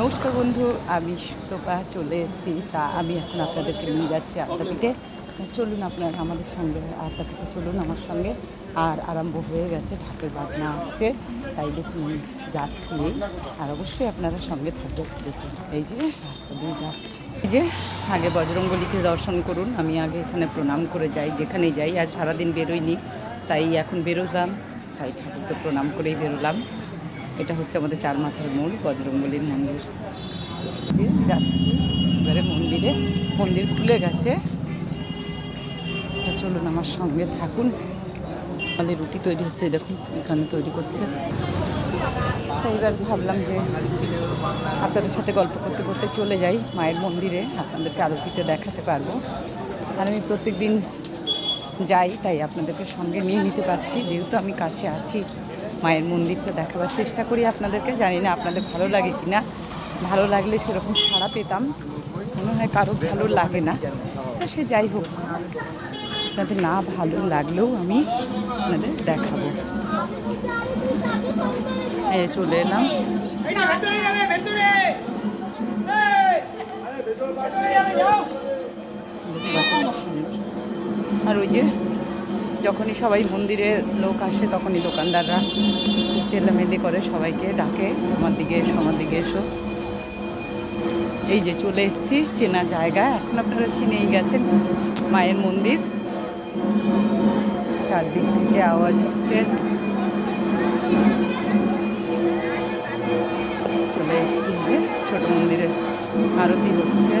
নমস্কার বন্ধু, আমি সুতপা চলে এসেছি। তা আমি এখন আপনাদেরকে নিয়ে যাচ্ছি আড্ডাপিঠে চলুন আপনারা আমাদের সঙ্গে আড্ডাপিঠে চলুন আমার সঙ্গে। আর আরম্ভ হয়ে গেছে, ঢাকের বাজনা আসছে তাই দেখুন যাচ্ছি। আর অবশ্যই আপনারা সঙ্গে থাকবে দেখুন। এই যে, রাস্তা দিয়ে যাচ্ছি। এই যে, আগে বজরঙ্গলিকে দর্শন করুন। আমি আগে এখানে প্রণাম করে যাই যেখানে যাই। আর সারাদিন বেরোইনি, তাই এখন বেরোলাম। তাই ঠাকুরকে প্রণাম করেই বেরোলাম। এটা হচ্ছে আমাদের চার মাথার মূল বজরঙ্গলির মন্দির। যে যাচ্ছি, এবারে মন্দিরে, মন্দির খুলে গেছে। চলুন আমার সঙ্গে থাকুন। তাহলে রুটি তৈরি হচ্ছে দেখুন, এখানে তৈরি করছে। তাই এবার ভাবলাম যে আপনাদের সাথে গল্প করতে করতে চলে যাই মায়ের মন্দিরে। আপনাদেরকে আরতিতে দেখাতে পারব। আর আমি প্রত্যেক দিন যাই, তাই আপনাদেরকে সঙ্গে নিয়ে নিতে পারছি। যেহেতু আমি কাছে আছি মায়ের মন্দিরটা দেখাবার চেষ্টা করি আপনাদেরকে। জানি না আপনাদের ভালো লাগে কি না। ভালো লাগলে সেরকম সাড়া পেতাম। মনে হয় কারও ভালো লাগে না। সে যাই হোক, আপনাদের না ভালো লাগলেও আমি আপনাদের দেখাবো। এই চলে এলাম। আর ওই যে যখনই সবাই মন্দিরে লোক আসে, তখনই দোকানদাররা চেল্লামেল্লি করে, সবাইকে ডাকে, আমার দিকে এসো, আমার দিকে এসো। এই যে চলে এসেছি, চেনা জায়গা। এখন আপনারা চিনেই গেছেন মায়ের মন্দির। চারদিক থেকে আওয়াজ হচ্ছে। চলে এসেছি ছোট মন্দিরে আরতি হচ্ছে।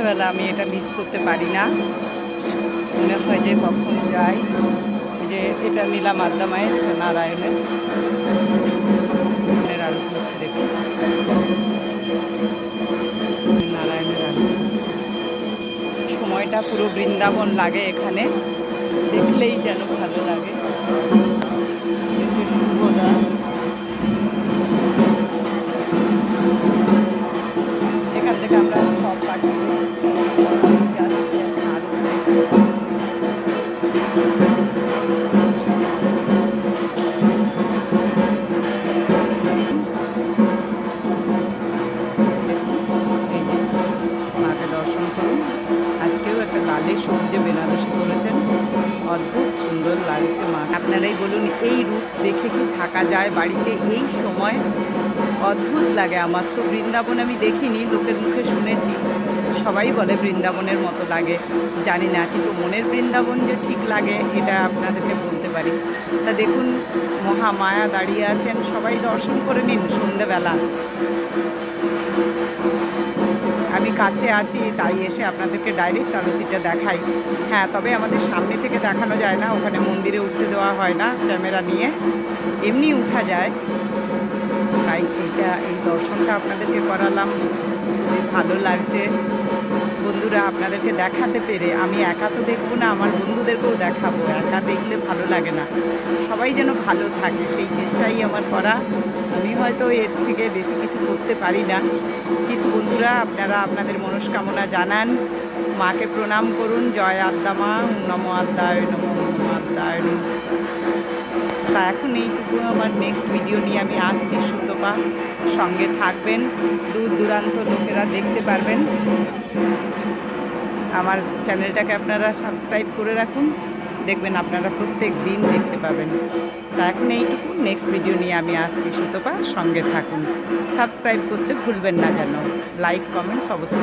সন্ধেবেলা আমি এটা মিস করতে পারি না। মনে হয় যে কখন যাই। যে এটা আদ্যা এটা নারায়ণের। নারায়ণের আরতি হচ্ছে দেখুন। নারায়ণের সময়টা পুরো বৃন্দাবন লাগে এখানে। দেখলেই যেন ভালো লাগে। এই এই সুন্দর লাগছে মা। আপনারাই বলুন, এই রূপ দেখে কি থাকা যায়? বাড়িতে এই সময় অদ্ভুত লাগে আমার তো। বৃন্দাবন আমি দেখিনি, লোকের মুখে শুনেছি। সবাই বলে বৃন্দাবনের মতো লাগে। জানি না, কিন্তু মনের বৃন্দাবন যে ঠিক লাগে, এটা আপনাদেরকে বলতে পারি। তা দেখুন মহামায়া দাঁড়িয়ে আছেন। সবাই দর্শন করে নিন সন্ধেবেলা আমি কাছে আছি, তাই এসে আপনাদেরকে ডাইরেক্ট আরতিটা দেখাই। হ্যাঁ তবে আমাদের সামনে থেকে দেখানো যায় না, ওখানে মন্দিরে উঠতে দেওয়া হয় না ক্যামেরা নিয়ে। এমনি উঠা যায়। তাই এটা এই দর্শনটা আপনাদেরকে করালাম। ভালো লাগছে। বন্ধুরা আপনাদেরকে দেখাতে পেরে আমি একা তো দেখব না, আমার বন্ধুদেরকেও দেখাবো। একা দেখলে ভালো লাগে না। সবাই যেন ভালো থাকে, সেই চেষ্টাই আমার করা। আমি হয়তো এর থেকে বেশি কিছু করতে পারি না। কিন্তু বন্ধুরা, আপনারা আপনাদের মনস্কামনা জানান। মাকে প্রণাম করুন। জয় আদ্যা মা, নম আদ্যায় নম আদ্যায় তা এখন এইটুকু আমার নেক্সট ভিডিও নিয়ে আমি আসছি, সুতপা। সঙ্গে থাকবেন, দূর দূরান্ত লোকেরা দেখতে পারবেন। আমার চ্যানেলটাকে আপনারা সাবস্ক্রাইব করে রাখুন, দেখবেন আপনারা প্রত্যেক দিন দেখতে পাবেন। তা এখন এইটুকু নেক্সট ভিডিও নিয়ে আমি আসছি, সুতপা। সঙ্গে থাকুন। সাবস্ক্রাইব করতে ভুলবেন না যেন। লাইক কমেন্টস অবশ্যই